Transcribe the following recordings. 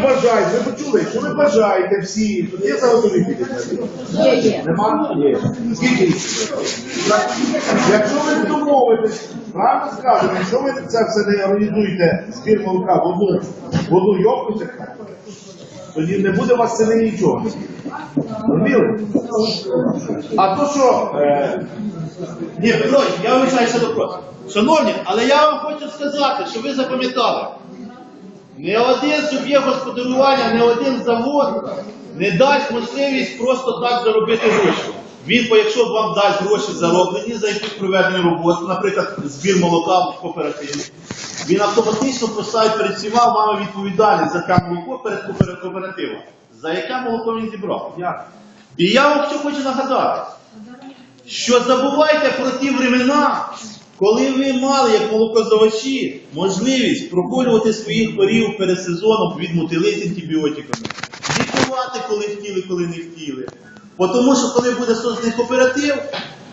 бажаєте, ви почули, якщо ви бажаєте всі, то є заготові підійти. Є, є. Нема? Є. Скільки? Так, Якщо ви домовитесь, правильно скажемо, якщо ви це все не організуєте збір молока в одну, в одну тоді не буде у вас ціни нічого. Розуміли? А то що, е, Ні, Петрович, я вибачаюся вопрос. Шановні, але я вам хочу сказати, що ви запам'ятали. Не один суб'єкт господарювання, не один завод не дасть можливість просто так заробити гроші. Він, якщо вам дасть гроші зароблені за якусь проведену роботу, наприклад, збір молока в кооперативі, він автоматично поставить перед всіма вами відповідальність за те молоко перед коопер- кооперативом. За яке молоко він зібрав? І я вам хочу нагадати, що забувайте про ті времена, коли ви мали, як молокозавачі, можливість проколювати своїх корів перед сезоном від мотилиць антибіотиками, лікувати, коли хотіли, коли не хотіли. Бо Тому що коли буде созданий кооператив,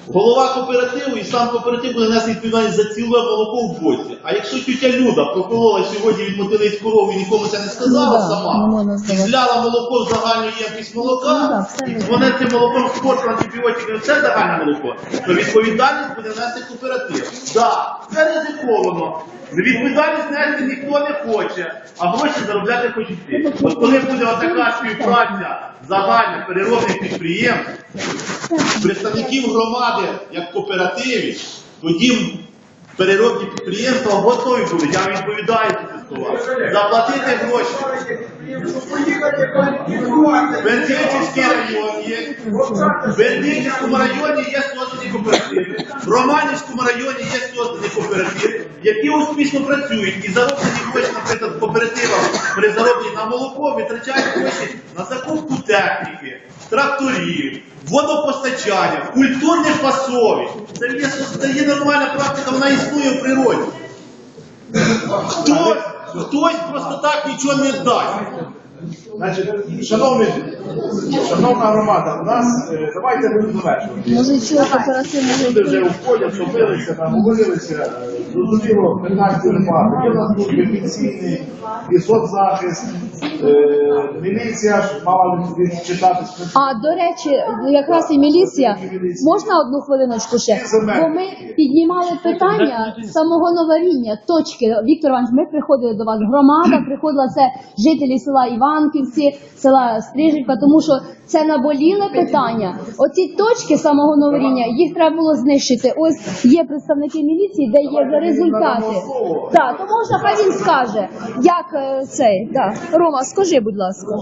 голова кооперативу і сам кооператив буде нести відповідальність за ціле молоко в боці. А якщо тютя Люда проколола сьогодні від мотилиць корову і нікому це не сказала Ну да, сама, і зляла молоко в загальну ємкість Ну молока, да, все і вони цим молоком скоту антибіотики, все загальне молоко, то відповідальність буде нести кооператив. Так, це ризиковано. Відповідальність нести ніхто не хоче, а гроші заробляти хочуть всі. От коли буде отака співпраця загальних переробних підприємств, представників громади як кооперативів, тоді переробні підприємства готові будуть, я відповідаю за слова, заплатити гроші. Бердичівський район є. В Бердичівському районі є создані кооперативи. В Романівському районі є создані кооперативи, які успішно працюють і зароблені гроші, наприклад, в при заробленні на молоко витрачають гроші на закупку техніки, тракторів, водопостачання, культурних пасовищ. Це є, це є нормальна практика, вона існує в природі. Хтось, хтось просто так нічого не дасть. Значить, шановні, шановна громада, у нас, е, давайте будемо завершувати. Може, Люди вже входять, втомилися, там, говорилися, е, зрозуміло, питань багато. Є у нас служби пенсійний, і соцзахист, е, міліція ж мала А до речі, якраз і міліція. Можна одну хвилиночку ще? Бо ми піднімали питання самого новаріння, точки. Віктор Іванович, ми приходили до вас. Громада приходила це жителі села Іванківці, села Стрижівка, тому що це наболіле питання. Оці точки самого новоріння їх треба було знищити. Ось є представники міліції, де є результати. Так, то можна, хай він скаже, як е, цей. Да. Рома, скажи, будь ласка.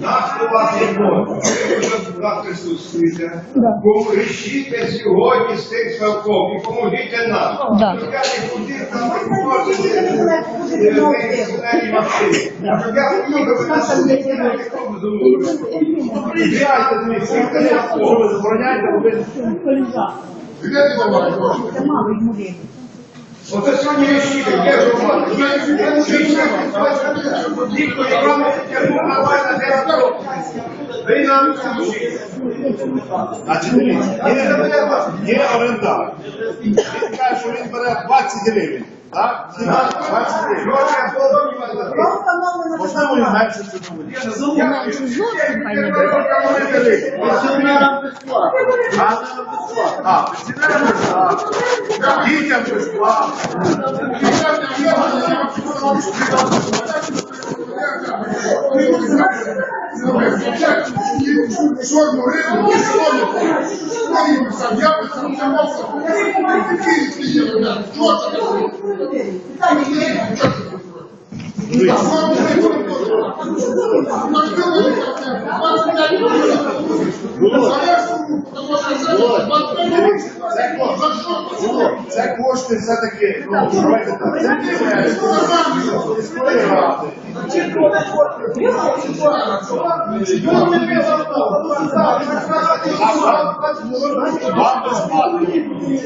Наш слова свобода. Ви тут присутствуєте. Да. Сьогодні з тим ставком і поможіть нам. Ходив там не можете машини. Я дивіться, що ви забороняєте робити. Оце сьогодні рішили, є громада. Ніхто не робить, я нормально не робив. Ви нам скажіть. Значить, дивіться, є, є орендар. Він каже, що він бере 20 гривень. Так? 20 гривень. І менше це доволі. Менше зовсім хай не буде. Пенсіонерам безплатно. А, пенсіонерам безплатно. Дітям безплатно. Чорну рибу, солону, солону сам, я сам не мав, київські є, ребята, що це. Так це велика цифра, 25 мільйонів. А я ж, тому що це Це кошти все-таки, ну, давайте так, це. Вам безплатно.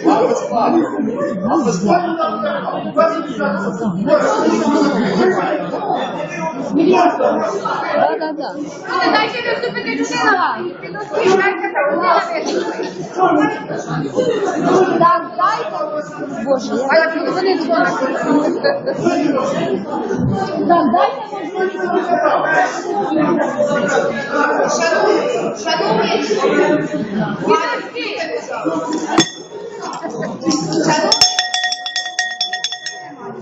Вам безплатно. Вам безплатно. Міліція. Да, да, да. Ну, дайте виступити людина. Підозрює, дайте та людина виступить. Так, дайте. Боже, я... А як вони дзвонять? Так, дайте можливість. Шановні, шановні,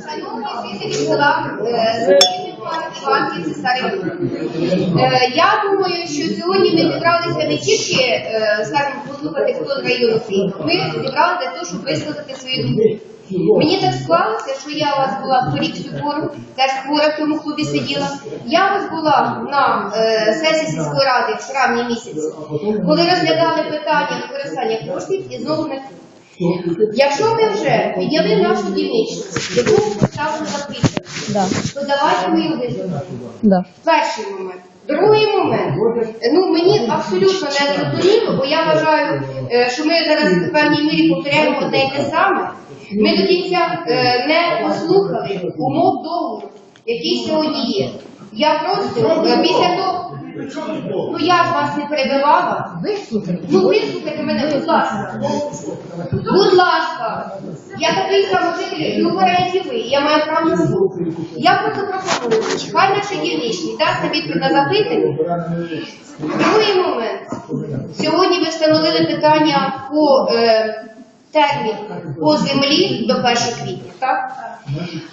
Шановні жителі села е, Іванківці Старий Е, Я думаю, що сьогодні ми зібралися не тільки, е, скажімо, послухати, хто району приїхав. Ми зібралися для того, щоб висловити свої думки. Мені так склалося, що я у вас була торік цю пору, теж хвора в тому клубі сиділа. Я у вас була на е, сесії сільської ради в травні місяці, коли розглядали питання використання коштів і знову не Якщо ми вже підняли нашу дільничну, яку поставили закріпити, Да, то давайте ми її визнаємо. да. Перший момент. Другий момент. Ну мені абсолютно не зрозуміло, бо я вважаю, е, що ми зараз в певній мірі повторяємо одне й те саме. Ми до кінця е, не послухали умов договору, який сьогодні є. Я просто е, після того. Ну я ж вас не перебивала. Ну вислухайте мене, будь ласка. Будь ласка. Я такий саможитель, ну вважаєте ви, я маю право на. Я просто пропоную, хай наші дільничні дасть на відповідь на запитання. Другий момент. Сьогодні ви встановили питання по е, термін по землі до 1 квітня, так?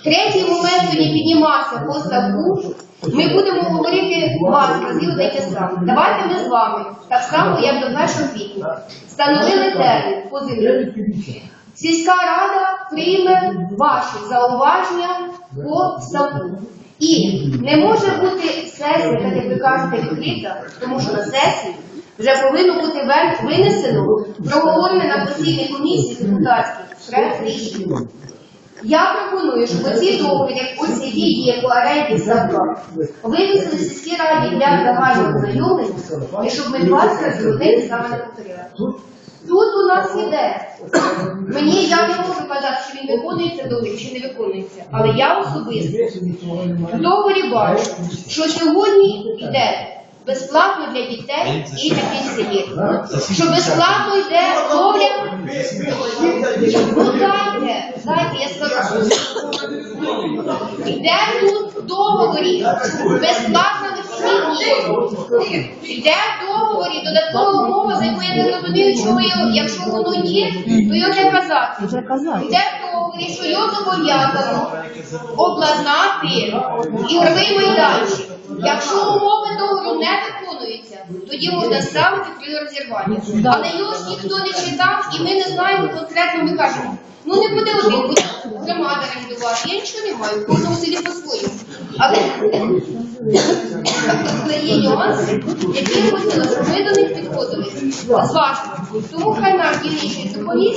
Третій момент сьогодні піднімався по ставку. Ми будемо говорити вас разів одне те саме. Давайте ми з вами, так само, як до 1 квітня, встановили термін по. Сільська рада прийме ваші зауваження по ставку. І не може бути сесія, кажете, відкрита, тому що на сесії вже повинно бути винесено проговорене на постійній комісії депутатській проект рішення. Я пропоную, щоб оці договір, як ось які є по оренді ставка, вивісили сільській раді для загального знайомлення, і щоб ми 20 разів один саме не повторяли. Тут у нас іде. Мені я не можу казати, що він виконується договір, чи не виконується. Але я особисто в договорі бачу, що сьогодні йде безплатно для дітей і для пенсіонерів. Що безплатно йде ловля. Ну дайте, дайте, я скажу. Йде тут в договорі безплатно вихідні. Йде в договорі додаткова умова, за яку я не розумію, чому його, якщо воно є, то його не казати. Йде в договорі, що його зобов'язано обладнати ігровий майданчик. Якщо умови договору не виконуються, тоді можна ставити при розірвання. Але його ж ніхто не читав, і ми не знаємо конкретно, ми кажемо. Ну не буде один, буде громада орендувати. Я нічого не маю, в кожному селі по-своєму. Але, є нюанси, які я хотіла, щоб ми до них підходили з вашого. Тому хай наш дільничний допоміг,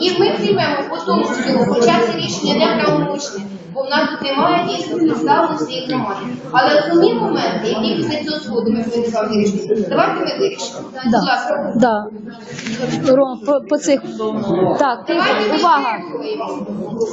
і ми приймемо по тому хоча це рішення не правомочне, бо в нас тут немає дійсно представленості і громади. Але основні моменти, які після цього сходу ми повинні з вами вирішити, давайте ми вирішимо. Будь Да, ласка. да. Ром, по, по цих... Так, Давайте ми увага.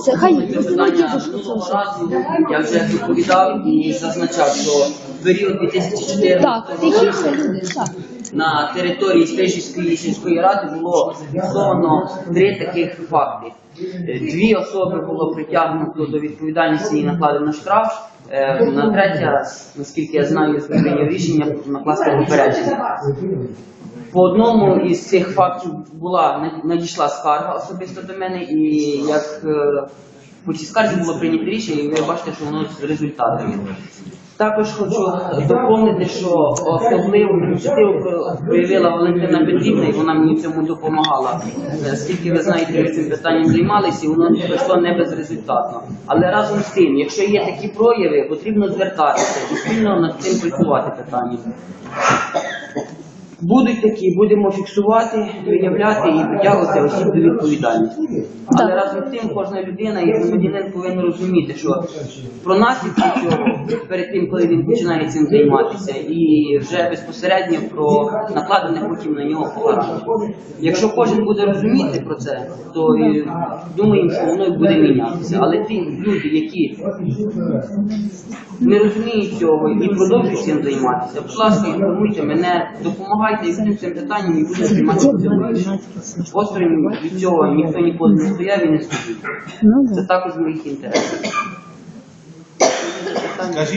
Це хай Питання дідушку це вже. я вже доповідав і зазначав, що в період 2014 Так, тихіше люди, так. на території Стрижівської сільської ради було зафіксовано три таких факти. Е, Дві особи було притягнуто до відповідальності і накладено штраф. Е, На третя, наскільки я знаю, прийняв рішення накласти попередження. По одному із цих фактів була надійшла скарга особисто до мене, і як е, по цій скарзі було прийнято рішення, і ви бачите, що воно з результатами. Також хочу доповнити, що особливу ініціативу проявила Валентина Петрівна, і вона мені цьому допомагала. Е, Скільки ви знаєте, ми цим питанням займалися, і воно пройшло не безрезультатно. Але разом з тим, якщо є такі прояви, потрібно звертатися і спільно над цим працювати питанням. Будуть такі, будемо фіксувати, виявляти і притягувати осіб до відповідальності. Але Так. разом з тим кожна людина і громадянин повинен розуміти, що про наслідки цього перед тим, коли він починає цим займатися, і вже безпосередньо про накладене потім на нього покарання. Якщо кожен буде розуміти про це, то думаємо, що воно буде мінятися. Але ті люди, які не розуміють цього і продовжують цим займатися. Будь ласка, інформуйте мене, допомагайте і будемо цим питанням і будемо займатися цим. Осторонь від цього ніхто ніколи не стояв і не стоїть. Ну. Це також в моїх інтересах. Скажіть,